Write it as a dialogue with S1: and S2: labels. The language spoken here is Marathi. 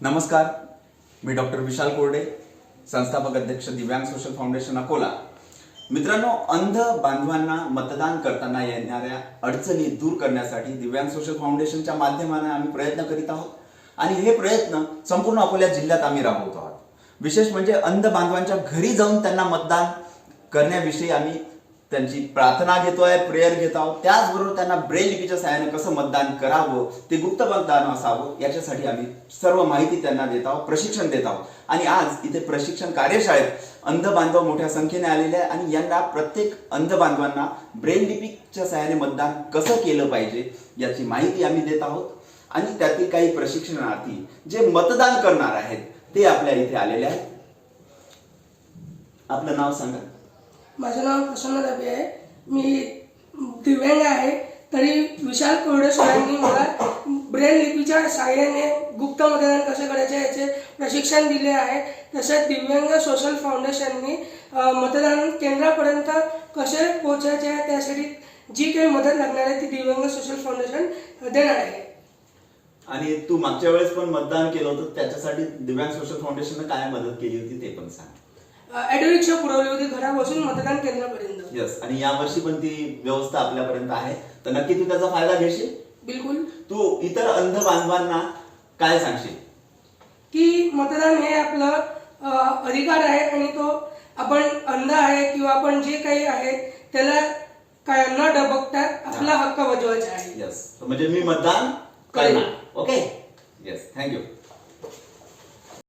S1: नमस्कार मी डॉक्टर विशाल कोरडे संस्थापक अध्यक्ष दिव्यांग सोशल फाउंडेशन अकोला. मित्रांनो अंध बांधवांना मतदान करताना येणाऱ्या अडचणी दूर करण्यासाठी दिव्यांग सोशल फाउंडेशनच्या माध्यमाने आम्ही प्रयत्न करीत आहोत. आणि हे प्रयत्न संपूर्ण अकोला जिल्ह्यात आम्ही राबवत आहोत. विशेष म्हणजे अंध बांधवांच्या घरी जाऊन त्यांना मतदान करण्याविषयी आम्ही त्यांची प्रार्थना घेतो आहे प्रेयर घेत आहोत. त्याचबरोबर त्यांना ब्रेल लिपीच्या सहाय्याने कसं मतदान करावं ते गुप्त मतदान असावं याच्यासाठी आम्ही सर्व माहिती त्यांना देत आहोत प्रशिक्षण देत आहोत. आणि आज इथे प्रशिक्षण कार्यशाळेत अंध बांधव मोठ्या संख्येने आलेले आहे आणि यांना प्रत्येक अंध बांधवांना ब्रेल लिपीच्या सहाय्याने मतदान कसं केलं पाहिजे याची माहिती आम्ही देत आहोत. आणि त्यातील काही प्रशिक्षणार्थी जे मतदान करणार आहेत ते आपल्या इथे आलेले आहेत. आपलं नाव सांगा.
S2: माझं नाव प्रसन्न दबे आहे. मी दिव्यांग आहे. तरी विशाल कोरडे सरांनी मला ब्रेन लिपीच्या सहाय्याने गुप्त मतदान कसं करायचे याचे प्रशिक्षण दिले आहे. तसेच दिव्यांग सोशल फाउंडेशननी मतदान केंद्रापर्यंत कसे पोहोचायचे आहे त्यासाठी जी काही मदत लागणार आहे ती दिव्यांग सोशल फाउंडेशन देणार आहे.
S1: आणि तू मागच्या वेळेस पण मतदान केलं होतं त्याच्यासाठी दिव्यांग सोशल फाउंडेशननं काय मदत केली होती ते पण सांग.
S2: ॲटो रिक्षा पुरवली होती घरापासून मतदान केंद्रापर्यंत.
S1: यस आणि यावर्षी पण ती व्यवस्था आपल्यापर्यंत आहे. तर नक्की तू त्याचा फायदा घेशील?
S2: बिलकुल.
S1: तू इतर अंध बांधवांना काय सांगशील?
S2: की मतदान हे आपलं अ, अधिकार आहे आणि तो आपण अंध आहे किंवा आपण जे काही आहे त्याला काय न डबकता आपला हक्क बजवायचा आहे.
S1: यस म्हणजे मी मतदान करणार. Okay yes thank you